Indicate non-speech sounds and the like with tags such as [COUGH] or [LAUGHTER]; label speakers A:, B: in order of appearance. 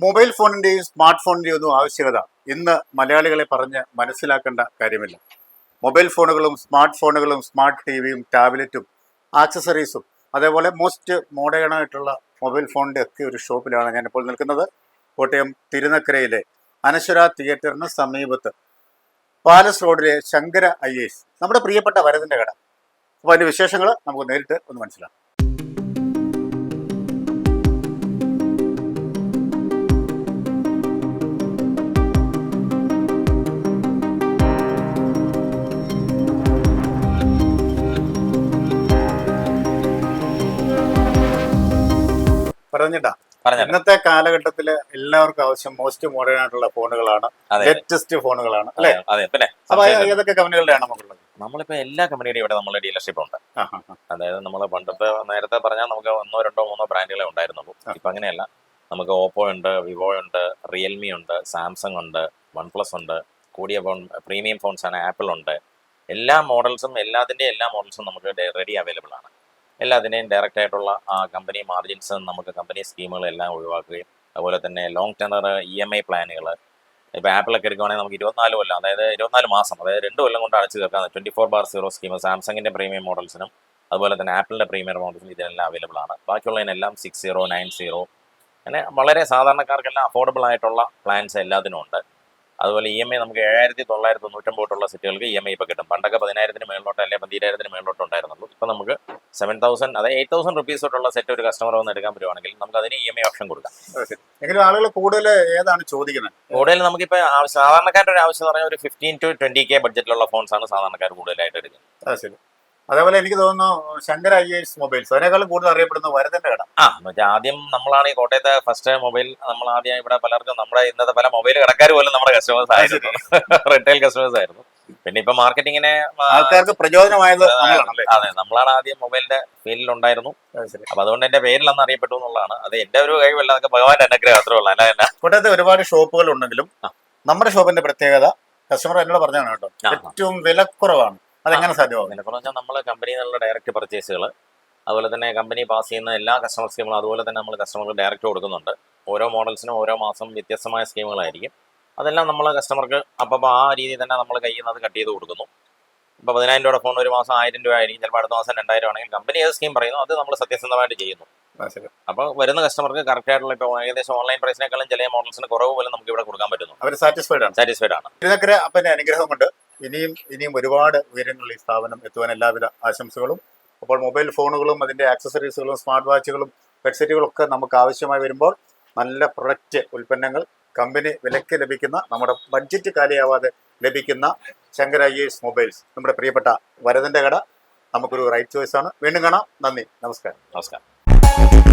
A: Mobile ഫോണിന്റെയും smart ഫോണിന്റെയും ഒന്നും ആവശ്യകത ഇന്ന് മലയാളികളെ പറഞ്ഞ് മനസ്സിലാക്കേണ്ട കാര്യമില്ല. മൊബൈൽ ഫോണുകളും സ്മാർട്ട് ഫോണുകളും സ്മാർട്ട് ടി വിയും ടാബ്ലറ്റും ആക്സസറീസും അതേപോലെ മോസ്റ്റ് മോഡേൺ ആയിട്ടുള്ള മൊബൈൽ ഫോണിന്റെ ഒക്കെ ഒരു ഷോപ്പിലാണ് ഞാനിപ്പോൾ നിൽക്കുന്നത്. കോട്ടയം തിരുനക്കരയിലെ അനശ്വര തിയേറ്ററിന് സമീപത്ത് പാലസ് റോഡിലെ ശങ്കര ഐ നമ്മുടെ പ്രിയപ്പെട്ട വരതിന്റെ കട. അപ്പോൾ അതിന്റെ വിശേഷങ്ങൾ നമുക്ക് നേരിട്ട് ഒന്ന് മനസ്സിലാക്കാം. പറഞ്ഞിട്ടാ. ഇന്നത്തെ കാലഘട്ടത്തിൽ എല്ലാവർക്കും ആവശ്യം മോസ്റ്റ് മോഡേൺ ആയിട്ടുള്ള ഫോണുകളാണ്. ലേറ്റസ്റ്റ് ഫോണുകളാണ് അല്ലെ?
B: പിന്നെ
A: അപ്പൊ ഏതൊക്കെ കമ്പനികളുടെയാണ് നമുക്കുള്ളത്?
B: നമ്മളിപ്പോ എല്ലാ കമ്പനിയുടെയും ഇവിടെ നമ്മളെ ഡീലർഷിപ്പ് ഉണ്ട്. അതായത് നമ്മൾ പണ്ടത്തെ നേരത്തെ പറഞ്ഞാൽ നമുക്ക് ഒന്നോ രണ്ടോ മൂന്നോ ബ്രാൻഡുകളെ ഉണ്ടായിരുന്നുള്ളൂ. ഇപ്പൊ അങ്ങനെയല്ല. നമുക്ക് ഓപ്പോ ഉണ്ട് വിവോ ഉണ്ട് റിയൽമി ഉണ്ട് സാംസങ് ഉണ്ട് വൺ പ്ലസ് ഉണ്ട് കൂടിയ ഫോൺ പ്രീമിയം ഫോൺസ് ആണ് ആപ്പിൾ ഉണ്ട്. എല്ലാ മോഡൽസും എല്ലാത്തിന്റെയും എല്ലാ മോഡൽസും നമുക്ക് റെഡി അവൈലബിൾ ആണ്. എല്ലാത്തിന്റെയും ഡയറക്റ്റ് ആയിട്ടുള്ള ആ കമ്പനി മാർജിൻസ് നമുക്ക് കമ്പനി സ്കീമുകളെല്ലാം ഒഴിവാക്കുകയും അതുപോലെ തന്നെ long tenure E M I പ്ലാനുകൾ ഇപ്പോൾ ആപ്പിളൊക്കെ എടുക്കുകയാണെങ്കിൽ നമുക്ക് ഇരുപത്തിനാല് കൊല്ലം അതായത് ഇരുപത്തിനാല് മാസം അതായത് രണ്ട് കൊല്ലം കൊണ്ട് അടച്ചു തീർക്കാൻ twenty four bar zero scheme സാംസങ്ങിന്റെ പ്രീമിയം മോഡൽസിനും അതുപോലെ തന്നെ ആപ്പിളിന്റെ പ്രീമിയം മോഡൽസിനും ഇതിനെല്ലാം അവൈലബിൾ ആണ്. ബാക്കിയുള്ളതിനെല്ലാം സിക്സ് സീറോ നയൻ സീറോ അങ്ങനെ വളരെ സാധാരണക്കാർക്കെല്ലാം അഫോർഡബിൾ ആയിട്ടുള്ള പ്ലാൻസ് എല്ലാത്തിനും ഉണ്ട്. അതുപോലെ ഇ എം ഐ നമുക്ക് ഏഴായിരത്തി തൊള്ളായിരത്തി തൊണ്ണൂറ്റൊമ്പത് സെറ്റുകൾക്ക് ഇ എം ഐ ഇപ്പോൾ കിട്ടും. പണ്ടൊക്കെ പതിനായിരത്തിന് മേളിലോട്ട് അല്ലെങ്കിൽ പതിനായിരത്തിന് മേളിലോട്ട് ഉണ്ടായിരുന്നുള്ളൂ. ഇപ്പോൾ നമുക്ക് സെവൻ തൗസൻഡ് അതായത് എയ്റ്റ് തൗസൻഡ് റുപ്പീസ് തൊട്ടുള്ള സെറ്റ് ഒരു കസ്റ്റമർ വന്ന് എടുക്കാൻ പറ്റുവാണെങ്കിൽ നമുക്ക് അതിന് ഇ എം ഐ ഓപ്ഷൻ കൊടുക്കാം.
A: എങ്കിലും ആളുകൾ കൂടുതൽ ഏതാണ് ചോദിക്കുന്നത്?
B: കൂടുതൽ നമുക്കിപ്പോൾ ആവശ്യം സാധാരണക്കാരുടെ ഒരു ആവശ്യം എന്ന് പറഞ്ഞാൽ ഒരു ഫിഫ്റ്റീൻ ടു ട്വന്റി കെ ബഡ്ജറ്റിലുള്ള ആണ് സാധാരണക്കാർ കൂടുതലായിട്ട് എടുക്കുന്നത്.
A: ശരി. അതേപോലെ എനിക്ക് തോന്നുന്നു ശങ്കർ ഐ എസ് മൊബൈൽസ് അതിനേക്കാളും കൂടുതൽ അറിയപ്പെടുന്ന വരതിന്റെ കട.
B: ആ വെച്ചാൽ ആദ്യം നമ്മളാണ് ഈ കോട്ടയത്തെ ഫസ്റ്റ് മൊബൈൽ നമ്മൾ ആദ്യം ഇവിടെ പലർക്കും നമ്മുടെ ഇന്നത്തെ പല മൊബൈൽ കടക്കാർ പോലും നമ്മുടെ കസ്റ്റമേഴ്സ് ആയിരുന്നു. റിട്ടൈൽ കസ്റ്റമേഴ്സ് [LAUGHS] ആയിരുന്നു. പിന്നെ ഇപ്പൊ മാർക്കറ്റിങ്ങിനെ
A: ആൾക്കാർക്ക് പ്രചോദനമായത്
B: അതെ നമ്മളാണ് ആദ്യം മൊബൈലിന്റെ ഫീൽഡിൽ ഉണ്ടായിരുന്നു. അപ്പൊ അതുകൊണ്ട് എന്റെ പേരിൽ അന്ന് അറിയപ്പെട്ടു എന്നുള്ളതാണ്. അത് എന്റെ ഒരു കഴിവല്ല അതൊക്കെ ഭഗവാന്റെ അനുഗ്രഹം അത്രേ ഉള്ളൂ. അല്ല എന്നാ.
A: കോട്ടയത്ത് ഒരുപാട് ഷോപ്പുകൾ ഉണ്ടെങ്കിലും നമ്മുടെ ഷോപ്പിന്റെ പ്രത്യേകത കസ്റ്റമർ എന്നോട് പറഞ്ഞാണ് കേട്ടോ. ഏറ്റവും വിലക്കുറവാണ്. അതെങ്ങനെ സാധ്യമാകും
B: വിലക്കുറവ് വെച്ചാൽ നമ്മൾ കമ്പനിയിൽ നിന്നുള്ള ഡയറക്റ്റ് പർച്ചേസുകൾ അതുപോലെ തന്നെ കമ്പനി പാസ് ചെയ്യുന്ന എല്ലാ കസ്റ്റമർ സ്കീമുകളും അതുപോലെ തന്നെ നമ്മൾ കസ്റ്റമർക്ക് ഡയറക്റ്റ് കൊടുക്കുന്നുണ്ട്. ഓരോ മോഡൽസിനും ഓരോ മാസം വ്യത്യസ്തമായ സ്കീമുകളായിരിക്കും അതെല്ലാം നമ്മൾ കസ്റ്റമർക്ക് അപ്പോൾ ആ രീതിയിൽ തന്നെ നമ്മൾ കയ്യിൽ നിന്ന് അത് കട്ട് ചെയ്ത് കൊടുക്കുന്നു. ഇപ്പോൾ പതിനായിരം രൂപയുടെ ഫോൺ ഒരു മാസം ആയിരം രൂപ ആയിരിക്കും ചിലപ്പോൾ അടുത്ത മാസം രണ്ടായിരം ആണെങ്കിൽ കമ്പനി ഏത് സ്കീം പറയുന്നു അത് നമ്മൾ സത്യസന്ധമായിട്ട് ചെയ്യുന്നു. അപ്പോൾ വരുന്ന കസ്റ്റമർക്ക് കറക്റ്റ് ആയിട്ടുള്ള ഇപ്പോൾ ഏകദേശം ഓൺലൈൻ പ്രൈസിനേക്കാളും ചില മോഡൽസിന് കുറവ് പോലും നമുക്ക് ഇവിടെ കൊടുക്കാൻ പറ്റുന്നു.
A: അവർ സാറ്റിസ്ഫൈഡ് ആണ്.
B: സാറ്റിസ്ഫൈഡ് ആണ്.
A: തിരുനക്കര അപ്പം അനുഗ്രഹം കൊണ്ട് ഇനിയും ഇനിയും ഒരുപാട് ഉയരങ്ങളിൽ ഈ സ്ഥാപനം എത്തുവാൻ എല്ലാവിധ ആശംസകളും. അപ്പോൾ മൊബൈൽ ഫോണുകളും അതിന്റെ ആക്സസറീസുകളും സ്മാർട്ട് വാച്ചുകളും ഹെഡ്സെറ്റുകളും ഒക്കെ നമുക്ക് ആവശ്യമായി വരുമ്പോൾ നല്ല പ്രൊഡക്റ്റ് ഉൽപ്പന്നങ്ങൾ കമ്പനി വിലക്ക് ലഭിക്കുന്ന നമ്മുടെ ബഡ്ജറ്റ് കാലിയാവാതെ ലഭിക്കുന്ന ശങ്കര മൊബൈൽസ് നമ്മുടെ പ്രിയപ്പെട്ട വരതിന്റെ കട. നമുക്കൊരു റൈറ്റ് ചോയ്സ് ആണ്. വീണ്ടും കാണാം. നന്ദി. നമസ്കാരം.
B: നമസ്കാരം.